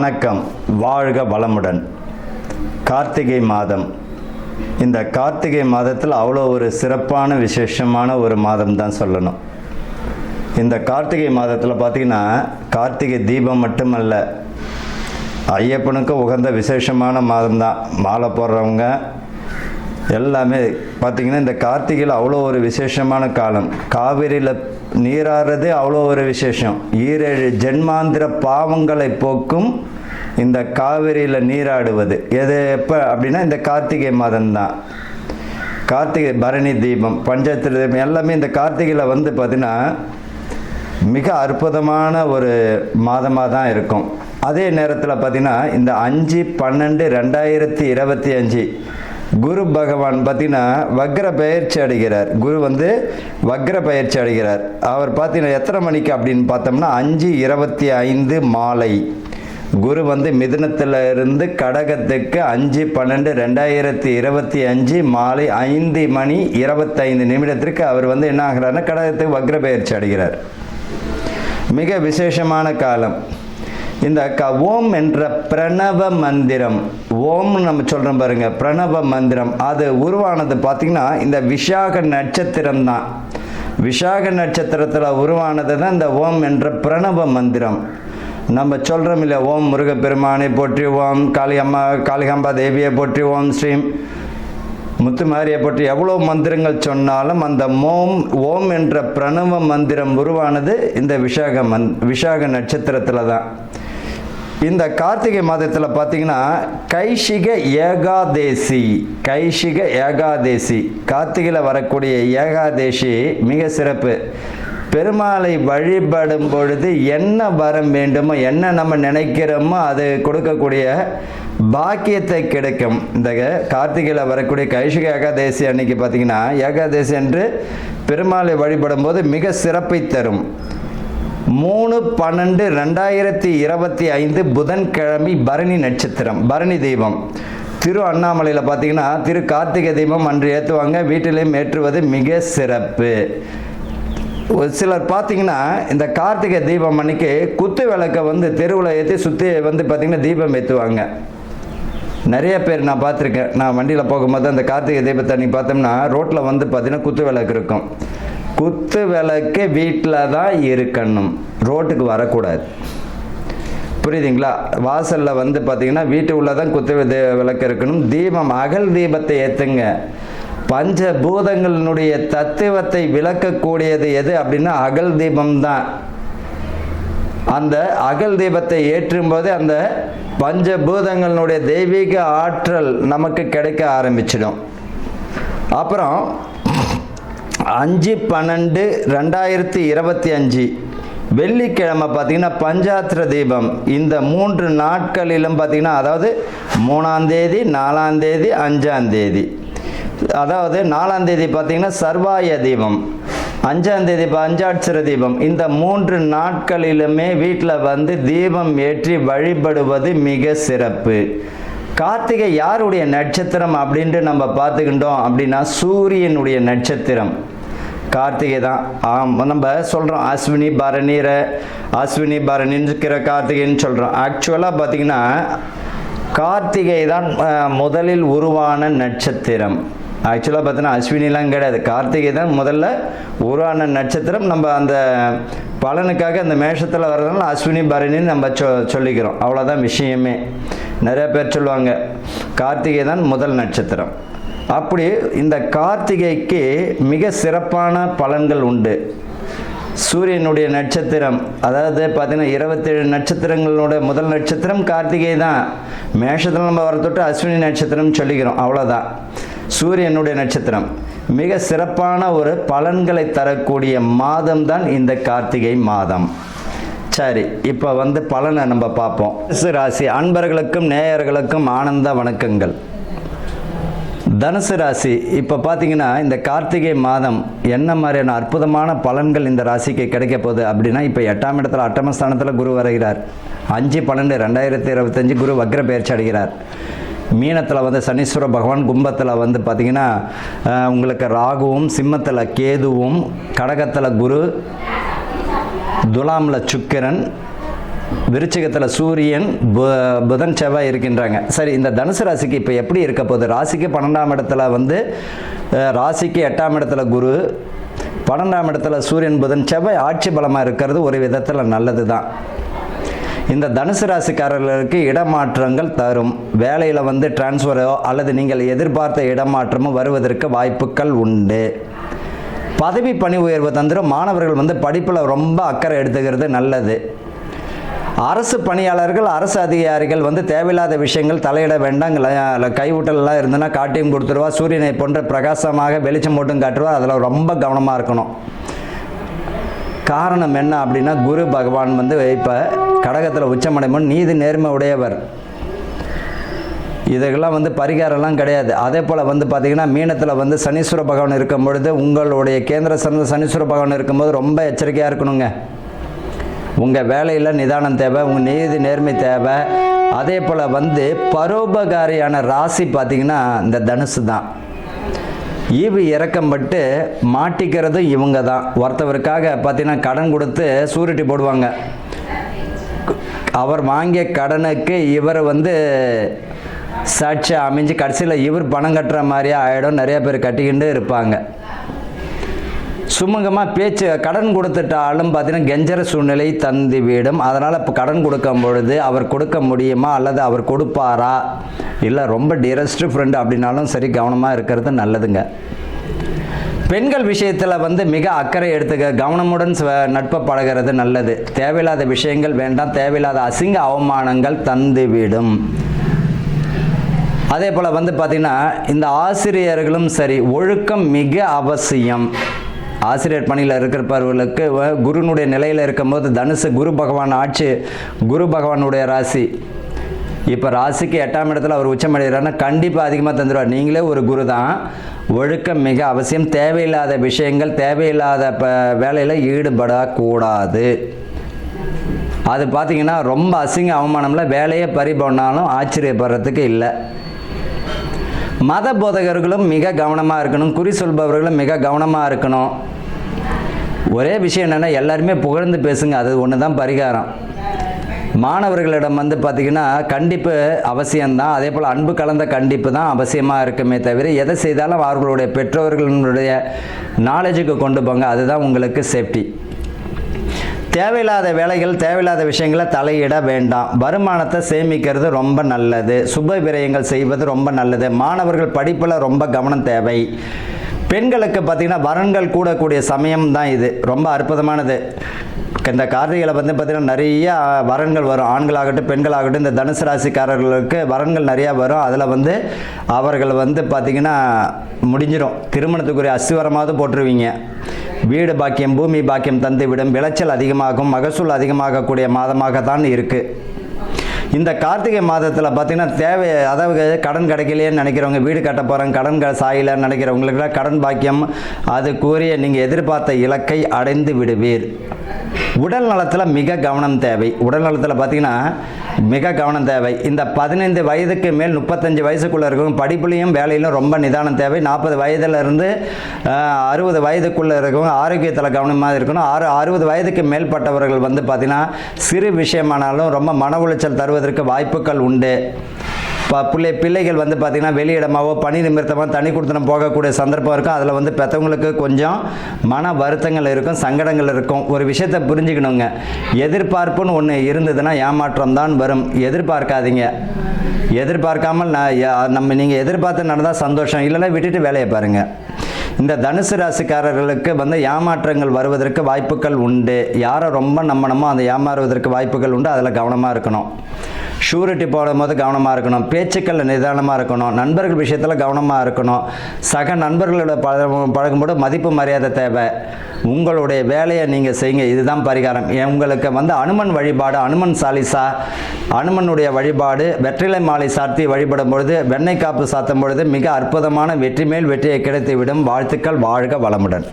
வணக்கம். வாழ்க வளமுடன். கார்த்திகை மாதம். இந்த கார்த்திகை மாதத்தில் அவ்வளோ ஒரு சிறப்பான விசேஷமான ஒரு மாதம் தான் சொல்லணும். இந்த கார்த்திகை மாதத்தில் பார்த்தீங்கன்னா கார்த்திகை தீபம் மட்டுமல்ல ஐயப்பனுக்கு உகந்த விசேஷமான மாதம் தான். மாலை போடுறவங்க எல்லாமே பார்த்தீங்கன்னா இந்த கார்த்திகையில் அவ்வளோ ஒரு விசேஷமான காலம். காவிரியில் நீராடுறது அவ்வளோ ஒரு விசேஷம். ஈரேழு ஜென்மாந்திர பாவங்களை போக்கும் இந்த காவிரியில் நீராடுவது. எது எப்போ அப்படின்னா இந்த கார்த்திகை மாதம்தான். கார்த்திகை பரணி தீபம் பஞ்சாயத்து தீபம் எல்லாமே இந்த கார்த்திகையில் வந்து பார்த்திங்கன்னா மிக அற்புதமான ஒரு மாதமாக தான் இருக்கும். அதே நேரத்தில் பார்த்திங்கன்னா இந்த அஞ்சு பன்னெண்டு ரெண்டாயிரத்தி இருபத்தி அஞ்சு குரு பகவான் பார்த்தீங்கன்னா வக்ர பயிற்சி அடைகிறார். குரு வந்து வக்ர பயிற்சி அடைகிறார். அவர் பார்த்தீங்கன்னா எத்தனை மணிக்கு அப்படின்னு பார்த்தோம்னா அஞ்சு இருபத்தி ஐந்து மாலை. குரு வந்து மிதுனத்தில் இருந்து கடகத்துக்கு அஞ்சு பன்னெண்டு ரெண்டாயிரத்தி இருபத்தி அஞ்சு மாலை ஐந்து மணி இருபத்தைந்து நிமிடத்திற்கு அவர் வந்து என்ன ஆகிறாருன்னா கடகத்துக்கு வக்ர பயிற்சி அடைகிறார். மிக விசேஷமான காலம். இந்த க ஓம் என்ற பிரணவ மந்திரம். ஓம்னு நம்ம சொல்கிறோம் பாருங்க. பிரணவ மந்திரம். அது உருவானது பார்த்திங்கன்னா இந்த விஷாக நட்சத்திரம் தான். விஷாக நட்சத்திரத்தில் உருவானது தான் இந்த ஓம் என்ற பிரணவ மந்திரம். நம்ம சொல்கிறோம் இல்லை ஓம் முருகப்பெருமானை போற்றி ஓம் காளியம்மா காளிகாம்பா தேவியை போற்றி ஓம் ஸ்ரீம் முத்துமாரியை பற்றி எவ்வளோ மந்திரங்கள் சொன்னாலும் அந்த மோம் ஓம் என்ற பிரணவ மந்திரம் உருவானது இந்த விஷாக மந் விஷாக நட்சத்திரத்தில் தான். இந்த கார்த்திகை மாதத்தில் பார்த்தீங்கன்னா கைஷிக ஏகாதேசி கைஷிக ஏகாதேசி. கார்த்திகையில் வரக்கூடிய ஏகாதேசி மிக சிறப்பு. பெருமாளை வழிபடும் பொழுது என்ன வரம் வேண்டுமோ என்ன நம்ம நினைக்கிறோமோ அது கொடுக்கக்கூடிய பாக்கியத்தை கிடைக்கும். இந்த கார்த்திகையில் வரக்கூடிய கைஷிக ஏகாதேசி அன்னைக்கு பார்த்தீங்கன்னா ஏகாதேசி என்று பெருமாளை வழிபடும் போது மிக சிறப்பை தரும். மூணு பன்னெண்டு ரெண்டாயிரத்தி இருபத்தி ஐந்து புதன்கிழமை பரணி நட்சத்திரம் பரணி தெய்வம். திரு அண்ணாமலையில் பார்த்தீங்கன்னா திரு கார்த்திகை தீபம் அன்று ஏற்றுவாங்க வீட்டிலையும் ஏற்றுவது மிக சிறப்பு. ஒரு சிலர் பார்த்தீங்கன்னா இந்த கார்த்திகை தீபம் அன்னைக்கு குத்து விளக்கை வந்து தெருவில் ஏற்றி சுற்றி வந்து பார்த்திங்கன்னா தீபம் ஏற்றுவாங்க நிறைய பேர் நான் பார்த்துருக்கேன். நான் வண்டியில் போகும்போது அந்த கார்த்திகை தீபத்தை அன்னைக்கு பார்த்தோம்னா ரோட்டில் வந்து பார்த்தீங்கன்னா குத்து விளக்கு இருக்கும். குத்து விளக்கு வீட்டில் தான் இருக்கணும். ரோட்டுக்கு வரக்கூடாது. புரியுதுங்களா? வாசலில் வந்து பார்த்தீங்கன்னா வீட்டு உள்ளே தான் குத்து விளக்கு இருக்கணும். தீபம் அகல் தீபத்தை ஏற்றுங்க பஞ்ச பூதங்களினுடைய தத்துவத்தை விளக்கக்கூடியது எது அப்படின்னா அகல் தீபம் தான் அந்த அகல் தீபத்தை ஏற்றும்போது அந்த பஞ்ச பூதங்களினுடைய தெய்வீக ஆற்றல் நமக்கு கிடைக்க ஆரம்பிச்சிடும். அப்புறம் அஞ்சு பன்னெண்டு ரெண்டாயிரத்தி இருபத்தி அஞ்சு. வெள்ளிக்கிழமை பார்த்தீங்கன்னா பஞ்சாத்திர தீபம். இந்த மூன்று நாட்களிலும் பார்த்தீங்கன்னா அதாவது மூணாந்தேதி நாலாந்தேதி அஞ்சாந்தேதி அதாவது நாலாந்தேதி பார்த்திங்கன்னா சர்வாய தீபம். அஞ்சாந்தேதி இப்போ பஞ்சாட்சர தீபம். இந்த மூன்று நாட்களிலுமே வீட்டில் வந்து தீபம் ஏற்றி வழிபடுவது மிக சிறப்பு. கார்த்திகை யாருடைய நட்சத்திரம் அப்படின்ட்டு நம்ம பார்த்துக்கிட்டோம் அப்படின்னா சூரியனுடைய நட்சத்திரம். கார்த்திகை தான். ஆம் நம்ம சொல்கிறோம் அஸ்வினி பரணிர அஸ்வினி பரணிங்கிற கார்த்திகைன்னு சொல்கிறோம் ஆக்சுவலாக பார்த்திங்கன்னா கார்த்திகை தான் முதலில் உருவான நட்சத்திரம். ஆக்சுவலாக பார்த்தோன்னா அஸ்வினிலாம் கிடையாது. கார்த்திகை தான் முதல்ல உருவான நட்சத்திரம். நம்ம அந்த பலனுக்காக அந்த மேஷத்தில் வர்றதுனால அஸ்வினி பரணின்னு நம்ம சொ சொல்லிக்கிறோம். அவ்வளோதான் விஷயமே. நிறைய பேர் சொல்லுவாங்க கார்த்திகை தான் முதல் நட்சத்திரம். அப்படி இந்த கார்த்திகைக்கு மிக சிறப்பான பலன்கள் உண்டு. சூரியனுடைய நட்சத்திரம் அதாவது பார்த்திங்கன்னா இருபத்தேழு நட்சத்திரங்களோட முதல் நட்சத்திரம் கார்த்திகை தான். மேஷத்தில் நம்ம வர தொட்டு அஸ்வினி நட்சத்திரம் சொல்லிக்கிறோம். அவ்வளோதான் சூரியனுடைய நட்சத்திரம். மிக சிறப்பான ஒரு பலன்களை தரக்கூடிய மாதம் தான் இந்த கார்த்திகை மாதம். சரி இப்போ வந்து பலனை நம்ம பார்ப்போம். தனுசு ராசி அன்பர்களுக்கும் நேயர்களுக்கும் ஆனந்த வணக்கங்கள். தனுசு ராசி இப்போ பார்த்தீங்கன்னா இந்த கார்த்திகை மாதம் என்ன மாதிரியான அற்புதமான பலன்கள் இந்த ராசிக்கு கிடைக்க போகுது அப்படின்னா இப்போ எட்டாம் இடத்துல அட்டமஸ்தானத்தில் குரு வருகிறார். அஞ்சு பன்னெண்டு ரெண்டாயிரத்தி இருபத்தஞ்சு குரு வக்ர பயிற்சி அடைகிறார். மீனத்தில் வந்து சனீஸ்வர பகவான் கும்பத்தில் வந்து பார்த்திங்கன்னா உங்களுக்கு ராகுவும் சிம்மத்தில் கேதுவும் கடகத்தில் குரு துலாமில் சுக்கிரன் விருச்சிகத்தில் சூரியன் பு- புதன் செவ்வாய் இருக்கின்றாங்க. சரி இந்த தனுசு ராசிக்கு இப்போ எப்படி இருக்க போகுது? ராசிக்கு பன்னெண்டாம் இடத்துல வந்து ராசிக்கு எட்டாம் இடத்துல குரு பன்னெண்டாம் இடத்துல சூரியன் புதன் செவ்வாய் ஆட்சி பலமாக இருக்கிறது ஒரு விதத்தில் நல்லது தான் இந்த தனுசு ராசிக்காரர்களுக்கு இடமாற்றங்கள் தரும். வேலையில் வந்து டிரான்ஸ்ஃபரோ அல்லது நீங்கள் எதிர்பார்த்த இடமாற்றமோ வருவதற்கு வாய்ப்புகள் உண்டு. பதவி பணி உயர்வு தந்திரம். மாணவர்கள் வந்து படிப்பில் ரொம்ப அக்கறை எடுத்துக்கிறது நல்லது. அரசு பணியாளர்கள் அரசு அதிகாரிகள் வந்து தேவையில்லாத விஷயங்கள் தலையிட வேண்டாம். ல- இருந்ததுன்னா காட்டியும் கொடுத்துருவா. சூரியனை போன்ற பிரகாசமாக வெளிச்சம் போட்டும் காட்டுருவா. அதில் ரொம்ப கவனமாக இருக்கணும். காரணம் என்ன அப்படின்னா குரு பகவான் வந்து இப்போ கடகத்தில் உச்சமடைமுன் நீதி நேர்மை உடையவர். இதுக்கெல்லாம் வந்து பரிகாரம்லாம் கிடையாது. அதே போல் வந்து பார்த்தீங்கன்னா மீனத்தில் வந்து சனீஸ்வர பகவான் இருக்கும் பொழுது உங்களுடைய கேந்திர சந்த சனீஸ்வர பகவான் இருக்கும்போது ரொம்ப எச்சரிக்கையாக இருக்கணுங்க. உங்கள் வேலையில் நிதானம் தேவை உங்கள் நீதி நேர்மை தேவை. அதே போல் வந்து பரோபகாரியான ராசி பார்த்தீங்கன்னா இந்த தனுசு தான். ஈவு இறக்கம்பட்டு மாட்டிக்கிறதும் இவங்க தான். ஒருத்தவருக்காக பார்த்தீங்கன்னா கடன் கொடுத்து சூரிட்டி போடுவாங்க. அவர் வாங்கிய கடனுக்கு இவர் வந்து சாட்சி அமைஞ்சு கடைசியில் இவர் பணம் கட்டுற மாதிரியே ஆகிடும் நிறைய பேர் கட்டிக்கிட்டு இருப்பாங்க. சுமூகமாக பேச்சு கடன் கொடுத்துட்டாலும் பார்த்தீங்கன்னா கெஞ்சர சூழ்நிலை தந்து விடும். அதனால் இப்போ கடன் கொடுக்கும் பொழுது அவர் கொடுக்க முடியுமா? அல்லது அவர் கொடுப்பாரா? இல்லை ரொம்ப டியரஸ்ட் ஃப்ரெண்டு அப்படின்னாலும் சரி கவனமாக இருக்கிறது நல்லதுங்க. பெண்கள் விஷயத்தில் வந்து மிக அக்கறை எடுத்துக்க கவனமுடன் நட்பை பழகிறது நல்லது. தேவையில்லாத விஷயங்கள் வேண்டாம் தேவையில்லாத அசிங்க அவமானங்கள் தந்துவிடும். அதே போல் வந்து பார்த்திங்கன்னா இந்த ஆசிரியர்களும் சரி ஒழுக்கம் மிக அவசியம். ஆசிரியர் பணியில் இருக்கிறவர்களுக்கு வ- குருனுடைய நிலையில் இருக்கும்போது தனுசு குரு பகவான் ஆட்சி குரு பகவானுடைய ராசி. இப்போ ராசிக்கு எட்டாம் இடத்துல அவர் உச்சமடைகிறாருன்னா கண்டிப்பாக அதிகமாக தந்துடுவார் நீங்களே ஒரு குரு தான். ஒழுக்கம் மிக அவசியம். தேவையில்லாத விஷயங்கள் தேவையில்லாத ப வேலையில் ஈடுபடக்கூடாது. அது பார்த்திங்கன்னா ரொம்ப அசிங்க அவமானம்ல வேலையை பறி பண்ணாலும் ஆச்சரியப்படுறதுக்கு இல்லை. மத போதகர்களும் மிக கவனமாக இருக்கணும். குறி சொல்பவர்களும் மிக கவனமாக இருக்கணும். ஒரே விஷயம் என்னென்னா எல்லாருமே புகழ்ந்து பேசுங்க. அது ஒன்று தான் பரிகாரம். மாணவர்களிடம் வந்து பார்த்திங்கன்னா கண்டிப்பு அவசியம்தான். அதே போல் அன்பு கலந்த கண்டிப்பு தான் அவசியமாக இருக்குமே தவிர எதை செய்தாலும் அவர்களுடைய பெற்றோர்களுடைய நாலேஜுக்கு கொண்டு போங்க. அதுதான் உங்களுக்கு சேஃப்டி தேவையில்லாத வேலைகள் தேவையில்லாத விஷயங்களை தலையிட வேண்டாம். வருமானத்தை சேமிக்கிறது ரொம்ப நல்லது. சுப விரயங்கள் செய்வது ரொம்ப நல்லது. மாணவர்கள் படிப்பில் ரொம்ப கவனம் தேவை. பெண்களுக்கு பார்த்திங்கன்னா வரன்கள் கூடக்கூடிய சமயம் தான் இது. ரொம்ப அற்புதமானது. இந்த கார்த்திகையில் வந்து பார்த்திங்கன்னா நிறைய வரன்கள் வரும். ஆண்களாகட்டும் பெண்களாகட்டும் இந்த தனுசு ராசிக்காரர்களுக்கு வரன்கள் நிறையா வரும். அதில் வந்து அவர்கள் வந்து பார்த்திங்கன்னா முடிஞ்சிடும் திருமணத்துக்குரிய அஸ்திவரமாவது போட்டுருவீங்க. வீடு பாக்கியம் பூமி பாக்கியம் தந்துவிடும். விளைச்சல் அதிகமாகும். மகசூல் அதிகமாகக்கூடிய மாதமாக தான் இருக்குது இந்த கார்த்திகை மாதத்தில் பார்த்தீங்கன்னா தேவை அதாவது கடன் கிடைக்கலையேன்னு நினைக்கிறவங்க வீடு கட்ட போகிறாங்க கடன் க சாயலன்னு நினைக்கிறவங்களுக்குலாம் கடன் பாக்கியம் அது கூறிய நீங்கள் எதிர்பார்த்த இலக்கை அடைந்து விடுவீர். உடல் நலத்தில் மிக கவனம் தேவை. உடல் நலத்தில் பார்த்தீங்கன்னா மிக கவனம் தேவை. இந்த பதினைந்து வயதுக்கு மேல் முப்பத்தஞ்சு வயசுக்குள்ளே இருக்கும் படிப்புலையும் வேலையிலும் ரொம்ப நிதானம் தேவை. நாற்பது வயதுலேருந்து அறுபது வயதுக்குள்ளே இருக்கவங்க ஆரோக்கியத்தில் கவனமாக இருக்கணும். ஆறு அறுபது வயதுக்கு மேற்பட்டவர்கள் வந்து பார்த்திங்கன்னா சிறு விஷயமானாலும் ரொம்ப மன உளைச்சல் தருவதற்கு வாய்ப்புகள் உண்டு. பிள்ளை பிள்ளைகள் வந்து பார்த்திங்கன்னா வெளியிடமாவோ பணி நிமித்தமாக தனி கொடுத்தனம் போகக்கூடிய சந்தர்ப்பம் இருக்கும். அதில் வந்து பெற்றவங்களுக்கு கொஞ்சம் மன வருத்தங்கள் இருக்கும் சங்கடங்கள் இருக்கும். ஒரு விஷயத்தை புரிஞ்சுக்கணுங்க. எதிர்பார்ப்புன்னு ஒன்று இருந்ததுன்னா ஏமாற்றம் தான் வரும். எதிர்பார்க்காதீங்க. எதிர்பார்க்காமல் நான் நம்ம நீங்கள் எதிர்பார்த்து நடந்தால் சந்தோஷம். இல்லைன்னா விட்டுட்டு வேலையை பாருங்கள் இந்த தனுசு ராசிக்காரர்களுக்கு வந்து ஏமாற்றங்கள் வருவதற்கு வாய்ப்புகள் உண்டு. யாரை ரொம்ப நம்பணுமோ அந்த ஏமாறுவதற்கு வாய்ப்புகள் உண்டு. அதில் கவனமாக இருக்கணும். ஷூரிட்டி போடும்போது கவனமாக இருக்கணும். பேச்சுக்களில் நிதானமாக இருக்கணும். நண்பர்கள் விஷயத்தில் கவனமாக இருக்கணும். சக நண்பர்களோட பழ பழகும்போது மதிப்பு மரியாதை தேவை. உங்களுடைய வேலையை நீங்கள் செய்யுங்க. இதுதான் பரிகாரம். உங்களுக்கு வந்து அனுமன் வழிபாடு அனுமன் சாலிசா அனுமனுடைய வழிபாடு வெற்றிலை மாலை சாத்தி வழிபடும் பொழுது வெண்ணெய் காப்பு சாத்தும் பொழுது மிக அற்புதமான வெற்றி மேல் வெற்றியை கிடைத்துவிடும். வாழ்த்துக்கள். வாழ்க வளமுடன்.